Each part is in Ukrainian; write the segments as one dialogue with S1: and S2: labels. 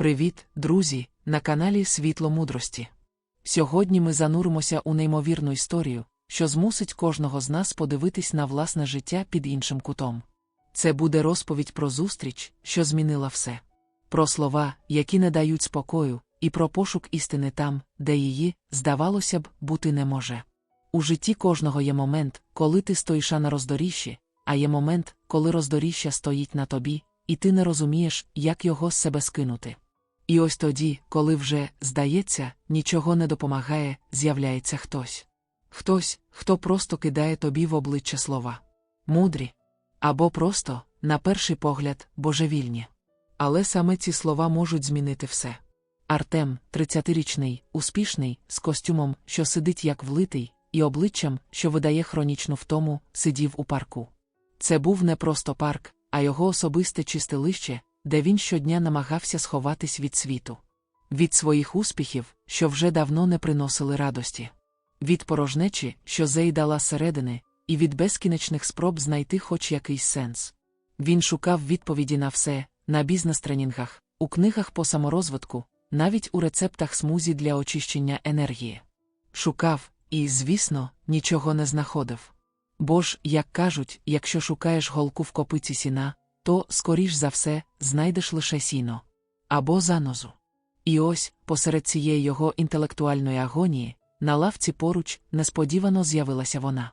S1: Привіт, друзі, на каналі Світло Мудрості. Сьогодні ми зануримося у неймовірну історію, що змусить кожного з нас подивитись на власне життя під іншим кутом. Це буде розповідь про зустріч, що змінила все, про слова, які не дають спокою, і про пошук істини там, де її, здавалося б, бути не може. У житті кожного є момент, коли ти стоїш на роздоріжжі, а є момент, коли роздоріжжя стоїть на тобі, і ти не розумієш, як його з себе скинути. І ось тоді, коли вже, здається, нічого не допомагає, з'являється хтось. Хтось, хто просто кидає тобі в обличчя слова. Мудрі. Або просто, на перший погляд, божевільні. Але саме ці слова можуть змінити все. Артем, 30-річний, успішний, з костюмом, що сидить як влитий, і обличчям, що видає хронічну втому, сидів у парку. Це був не просто парк, а його особисте чистилище, де він щодня намагався сховатись від світу, від своїх успіхів, що вже давно не приносили радості, від порожнечі, що зейдала середини, і від безкінечних спроб знайти хоч якийсь сенс. Він шукав відповіді на все, на бізнес-тренінгах, у книгах по саморозвитку, навіть у рецептах смузі для очищення енергії. Шукав і, звісно, нічого не знаходив. Бо ж, як кажуть, якщо шукаєш голку в копиці сіна, то, скоріш за все, знайдеш лише сіно або занозу. І ось, посеред цієї його інтелектуальної агонії, на лавці поруч несподівано з'явилася вона.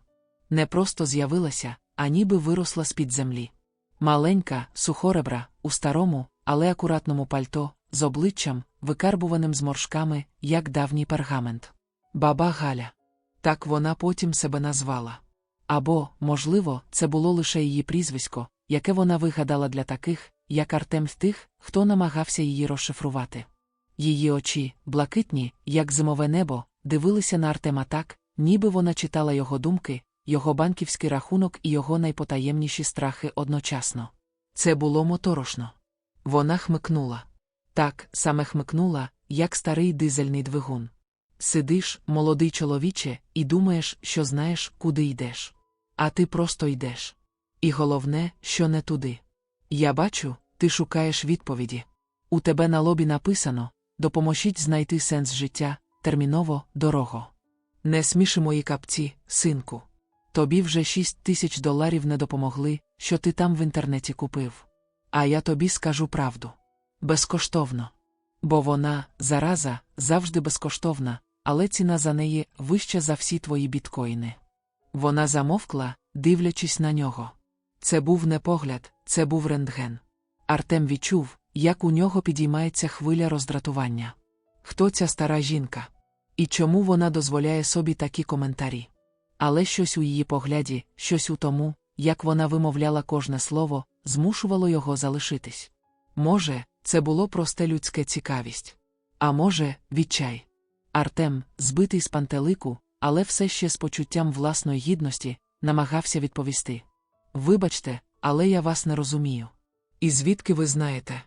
S1: Не просто з'явилася, а ніби виросла з-під землі. Маленька, сухоребра, у старому, але акуратному пальто, з обличчям, викарбуваним зморшками, як давній пергамент. Баба Галя. Так вона потім себе назвала. Або, можливо, це було лише її прізвисько, яке вона вигадала для таких, як Артем тих, хто намагався її розшифрувати. Її очі, блакитні, як зимове небо, дивилися на Артема так, ніби вона читала його думки, його банківський рахунок і його найпотаємніші страхи одночасно. Це було моторошно. Вона хмикнула. Так, саме хмикнула, як старий дизельний двигун. Сидиш, молодий чоловіче, і думаєш, що знаєш, куди йдеш. А ти просто йдеш. І головне, що не туди. Я бачу, ти шукаєш відповіді. У тебе на лобі написано допоможіть знайти сенс життя, терміново, дорого. Не сміши мої капці, синку. Тобі вже шість тисяч доларів не допомогли, що ти там в інтернеті купив. А я тобі скажу правду. Безкоштовно. Бо вона, зараза, завжди безкоштовна, але ціна за неї вища за всі твої біткоїни. Вона замовкла, дивлячись на нього. Це був не погляд, це був рентген. Артем відчув, як у нього підіймається хвиля роздратування. Хто ця стара жінка? І чому вона дозволяє собі такі коментарі? Але щось у її погляді, щось у тому, як вона вимовляла кожне слово, змушувало його залишитись. Може, це було просте людське цікавість. А може, відчай. Артем, збитий з пантелику, але все ще з почуттям власної гідності, намагався відповісти. Вибачте, але я вас не розумію. І звідки ви знаєте?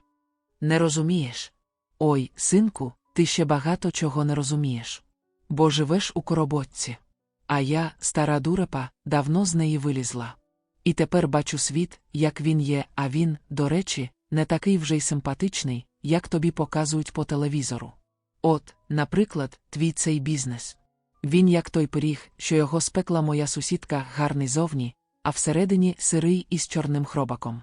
S1: Не розумієш? Ой, синку, ти ще багато чого не розумієш. Бо живеш у коробочці. А я, стара дурепа, давно з неї вилізла. І тепер бачу світ, як він є, а він, до речі, не такий вже й симпатичний, як тобі показують по телевізору. От, наприклад, твій цей бізнес. Він, як той пиріг, що його спекла моя сусідка, гарний зовні, а всередині сирий із чорним хробаком.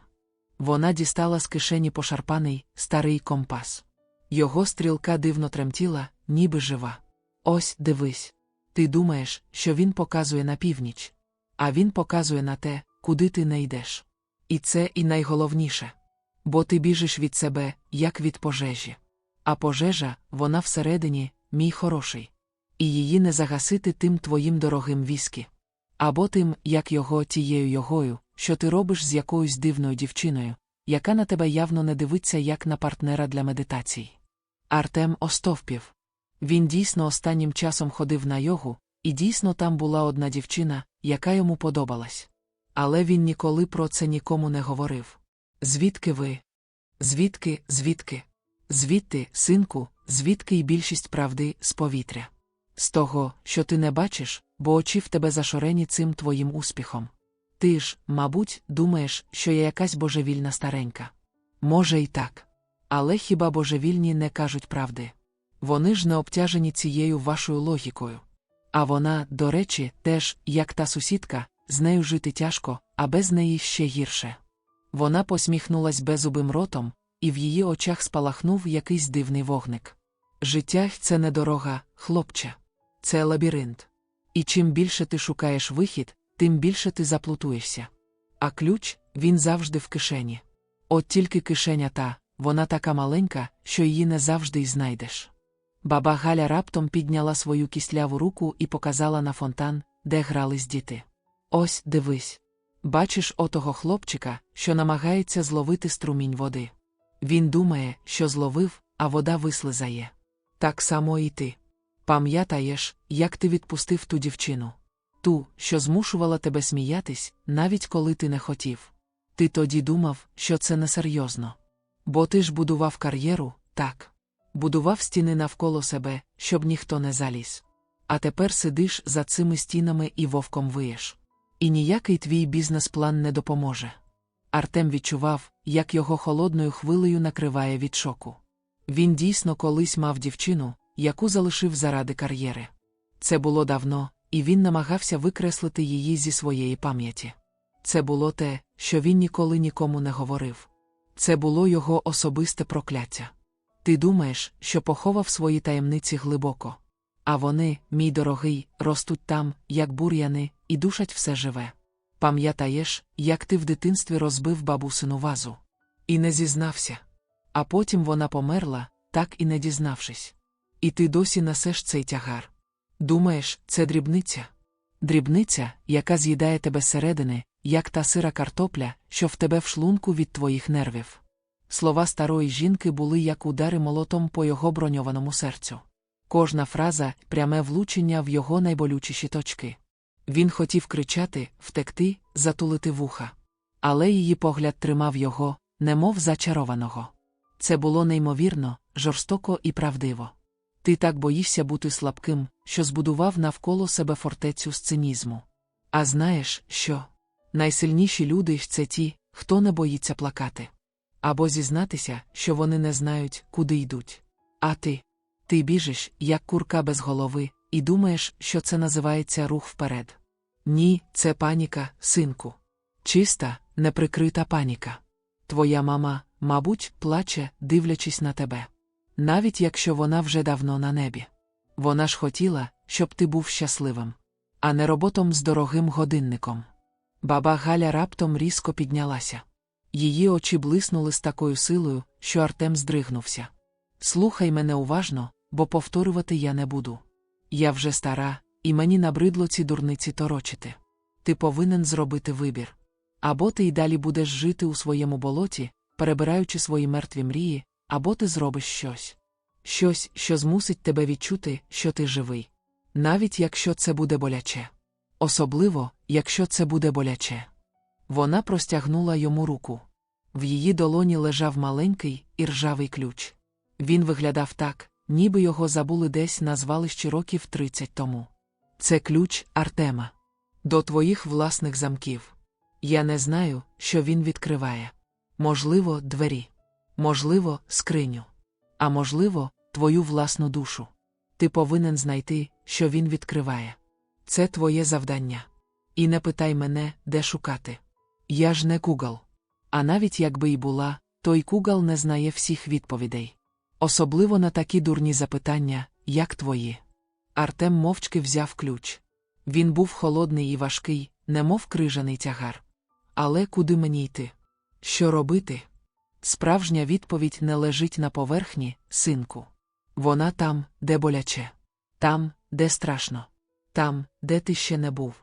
S1: Вона дістала з кишені пошарпаний, старий компас. Його стрілка дивно тремтіла, ніби жива. Ось дивись. Ти думаєш, що він показує на північ, а він показує на те, куди ти не йдеш. І це і найголовніше. Бо ти біжиш від себе, як від пожежі. А пожежа, вона всередині, мій хороший. І її не загасити тим твоїм дорогим віскі. Або тим, як його тією йогою, що ти робиш з якоюсь дивною дівчиною, яка на тебе явно не дивиться як на партнера для медитацій. Артем Остовпів. Він дійсно останнім часом ходив на йогу, і дійсно там була одна дівчина, яка йому подобалась. Але він ніколи про це нікому не говорив. Звідки ви? Звідки, звідки? Звідти, синку, звідки й більшість правди з повітря? З того, що ти не бачиш, бо очі в тебе зашорені цим твоїм успіхом. Ти ж, мабуть, думаєш, що я якась божевільна старенька. Може, і так. Але хіба божевільні не кажуть правди? Вони ж не обтяжені цією вашою логікою. А вона, до речі, теж, як та сусідка, з нею жити тяжко, а без неї ще гірше. Вона посміхнулась беззубим ротом, і в її очах спалахнув якийсь дивний вогник. Життя це не дорога, хлопче, це лабіринт. І чим більше ти шукаєш вихід, тим більше ти заплутуєшся. А ключ він завжди в кишені. От тільки кишеня та, вона така маленька, що її не завжди й знайдеш. Баба Галя раптом підняла свою кисляву руку і показала на фонтан, де грались діти. Ось дивись. Бачиш отого хлопчика, що намагається зловити струмінь води. Він думає, що зловив, а вода вислизає. Так само і ти. Пам'ятаєш, як ти відпустив ту дівчину? Ту, що змушувала тебе сміятись, навіть коли ти не хотів. Ти тоді думав, що це несерйозно. Бо ти ж будував кар'єру, так. Будував стіни навколо себе, щоб ніхто не заліз. А тепер сидиш за цими стінами і вовком виєш. І ніякий твій бізнес-план не допоможе. Артем відчував, як його холодною хвилею накриває від шоку. Він дійсно колись мав дівчину, яку залишив заради кар'єри. Це було давно, і він намагався викреслити її зі своєї пам'яті. Це було те, що він ніколи нікому не говорив. Це було його особисте прокляття. Ти думаєш, що поховав свої таємниці глибоко. А вони, мій дорогий, ростуть там, як бур'яни, і душать все живе. Пам'ятаєш, як ти в дитинстві розбив бабусину вазу. І не зізнався. А потім вона померла, так і не дізнавшись. І ти досі несеш цей тягар. Думаєш, це дрібниця? Дрібниця, яка з'їдає тебе зсередини, як та сира картопля, що в тебе в шлунку від твоїх нервів. Слова старої жінки були як удари молотом по його броньованому серцю. Кожна фраза пряме влучення в його найболючіші точки. Він хотів кричати, втекти, затулити вуха. Але її погляд тримав його, немов зачарованого. Це було неймовірно, жорстоко і правдиво. Ти так боїшся бути слабким, що збудував навколо себе фортецю з цинізму. А знаєш, що? Найсильніші люди це ті, хто не боїться плакати. Або зізнатися, що вони не знають, куди йдуть. А ти? Ти біжиш, як курка без голови, і думаєш, що це називається рух вперед. Ні, це паніка, синку. Чиста, неприкрита паніка. Твоя мама, мабуть, плаче, дивлячись на тебе. Навіть якщо вона вже давно на небі. Вона ж хотіла, щоб ти був щасливим, а не роботом з дорогим годинником. Баба Галя раптом різко піднялася. Її очі блиснули з такою силою, що Артем здригнувся. Слухай мене уважно, бо повторювати я не буду. Я вже стара, і мені набридло ці дурниці торочити. Ти повинен зробити вибір. Або ти й далі будеш жити у своєму болоті, перебираючи свої мертві мрії, або ти зробиш щось. Щось, що змусить тебе відчути, що ти живий. Навіть якщо це буде боляче. Особливо, якщо це буде боляче. Вона простягнула йому руку. В її долоні лежав маленький іржавий ключ. Він виглядав так, ніби його забули десь на звалищі років 30 тому. Це ключ Артема. До твоїх власних замків. Я не знаю, що він відкриває. Можливо, двері, можливо, скриню. А можливо, твою власну душу. Ти повинен знайти, що він відкриває. Це твоє завдання. І не питай мене, де шукати. Я ж не Кугал. А навіть якби й була, то й Кугал не знає всіх відповідей. Особливо на такі дурні запитання, як твої. Артем мовчки взяв ключ. Він був холодний і важкий, немов крижаний тягар. Але куди мені йти? Що робити? Справжня відповідь не лежить на поверхні, синку. Вона там, де боляче, там, де страшно, там, де ти ще не був.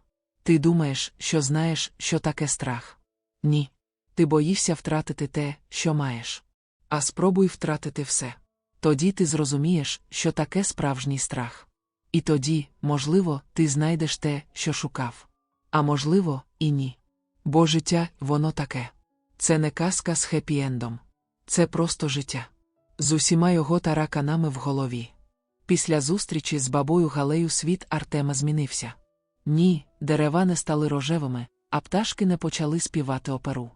S1: Ти думаєш, що знаєш, що таке страх? Ні. Ти боїшся втратити те, що маєш. А спробуй втратити все. Тоді ти зрозумієш, що таке справжній страх. І тоді, можливо, ти знайдеш те, що шукав. А можливо, і ні. Бо життя, воно таке. Це не казка з хеппі-ендом. Це просто життя. З усіма його тараканами в голові. Після зустрічі з бабою Галею світ Артема змінився. Ні, дерева не стали рожевими, а пташки не почали співати оперу.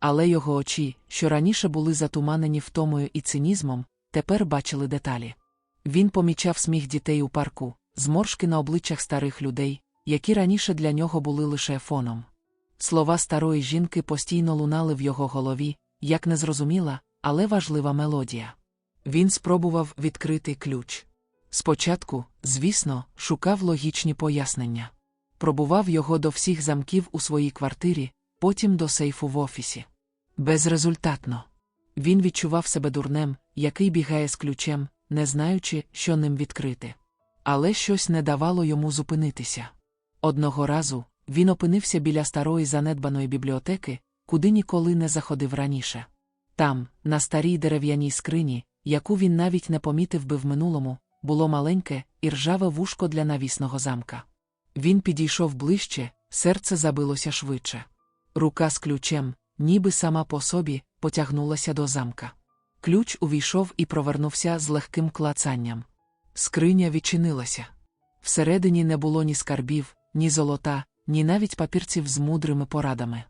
S1: Але його очі, що раніше були затуманені втомою і цинізмом, тепер бачили деталі. Він помічав сміх дітей у парку, зморшки на обличчях старих людей, які раніше для нього були лише фоном. Слова старої жінки постійно лунали в його голові, як незрозуміла, але важлива мелодія. Він спробував відкрити ключ. Спочатку, звісно, шукав логічні пояснення. Пробував його до всіх замків у своїй квартирі, потім до сейфу в офісі. Безрезультатно. Він відчував себе дурнем, який бігає з ключем, не знаючи, що ним відкрити. Але щось не давало йому зупинитися. Одного разу він опинився біля старої занедбаної бібліотеки, куди ніколи не заходив раніше. Там, на старій дерев'яній скрині, яку він навіть не помітив би в минулому, було маленьке і ржаве вушко для навісного замка. Він підійшов ближче, серце забилося швидше. Рука з ключем, ніби сама по собі, потягнулася до замка. Ключ увійшов і провернувся з легким клацанням. Скриня відчинилася. Всередині не було ні скарбів, ні золота, ні навіть папірців з мудрими порадами.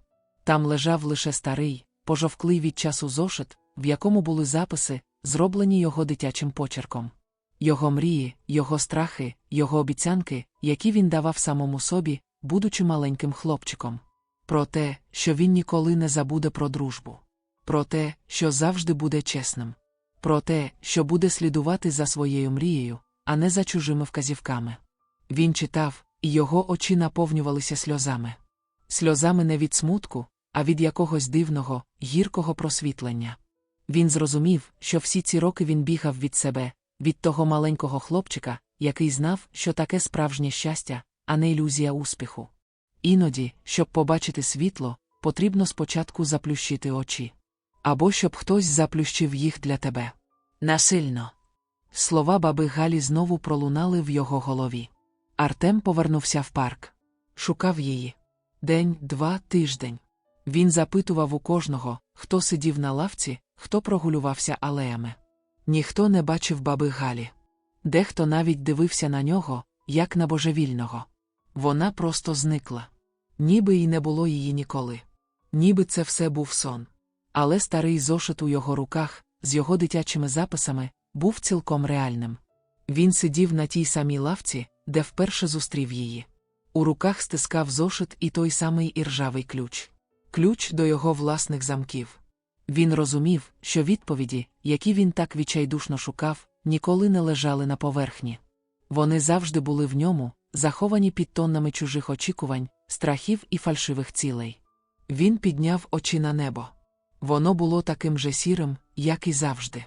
S1: Там лежав лише старий, пожовклий від часу зошит, в якому були записи, зроблені його дитячим почерком. Його мрії, його страхи, його обіцянки, які він давав самому собі, будучи маленьким хлопчиком. Про те, що він ніколи не забуде про дружбу. Про те, що завжди буде чесним. Про те, що буде слідувати за своєю мрією, а не за чужими вказівками. Він читав, і його очі наповнювалися сльозами. Сльозами не від смутку, а від якогось дивного, гіркого просвітлення. Він зрозумів, що всі ці роки він бігав від себе, від того маленького хлопчика, який знав, що таке справжнє щастя, а не ілюзія успіху. Іноді, щоб побачити світло, потрібно спочатку заплющити очі. Або щоб хтось заплющив їх для тебе. Насильно. Слова баби Галі знову пролунали в його голові. Артем повернувся в парк. Шукав її. День, два, тиждень. Він запитував у кожного, хто сидів на лавці, хто прогулювався алеями. Ніхто не бачив баби Галі. Дехто навіть дивився на нього, як на божевільного. Вона просто зникла. Ніби й не було її ніколи. Ніби це все був сон. Але старий зошит у його руках, з його дитячими записами, був цілком реальним. Він сидів на тій самій лавці, де вперше зустрів її. У руках стискав зошит і той самий іржавий ключ ключ до його власних замків. Він розумів, що відповіді, які він так відчайдушно шукав, ніколи не лежали на поверхні. Вони завжди були в ньому, заховані під тоннами чужих очікувань, страхів і фальшивих цілей. Він підняв очі на небо. Воно було таким же сірим, як і завжди.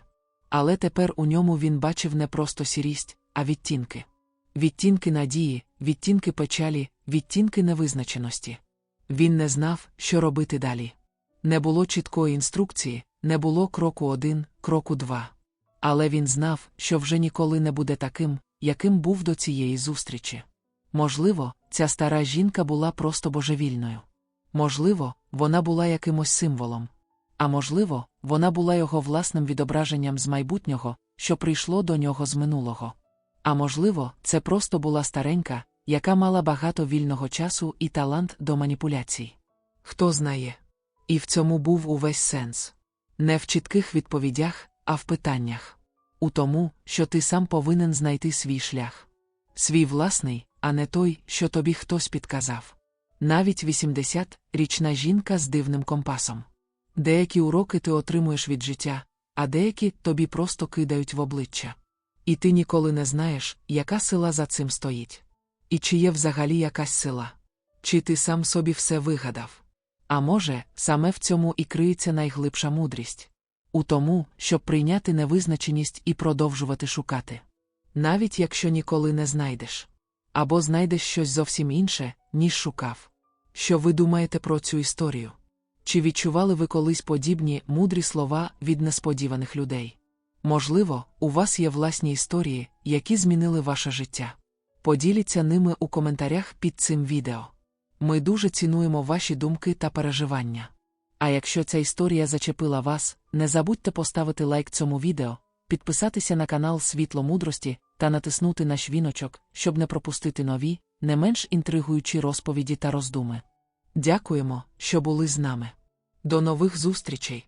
S1: Але тепер у ньому він бачив не просто сірість, а відтінки. Відтінки надії, відтінки печалі, відтінки невизначеності. Він не знав, що робити далі. Не було чіткої інструкції, не було кроку один, кроку два. Але він знав, що вже ніколи не буде таким, яким був до цієї зустрічі. Можливо, ця стара жінка була просто божевільною. Можливо, вона була якимось символом. А можливо, вона була його власним відображенням з майбутнього, що прийшло до нього з минулого. А можливо, це просто була старенька, яка мала багато вільного часу і талант до маніпуляцій. Хто знає? І в цьому був увесь сенс. Не в чітких відповідях, а в питаннях. У тому, що ти сам повинен знайти свій шлях. Свій власний, а не той, що тобі хтось підказав. Навіть 80-річна жінка з дивним компасом. Деякі уроки ти отримуєш від життя, а деякі тобі просто кидають в обличчя. І ти ніколи не знаєш, яка сила за цим стоїть. І чи є взагалі якась сила? Чи ти сам собі все вигадав? А може, саме в цьому і криється найглибша мудрість у тому, щоб прийняти невизначеність і продовжувати шукати. Навіть якщо ніколи не знайдеш. Або знайдеш щось зовсім інше, ніж шукав. Що ви думаєте про цю історію? Чи відчували ви колись подібні мудрі слова від несподіваних людей? Можливо, у вас є власні історії, які змінили ваше життя. Поділіться ними у коментарях під цим відео. Ми дуже цінуємо ваші думки та переживання. А якщо ця історія зачепила вас, не забудьте поставити лайк цьому відео, підписатися на канал Світло Мудрості та натиснути наш віночок, щоб не пропустити нові, не менш інтригуючі розповіді та роздуми. Дякуємо, що були з нами. До нових зустрічей!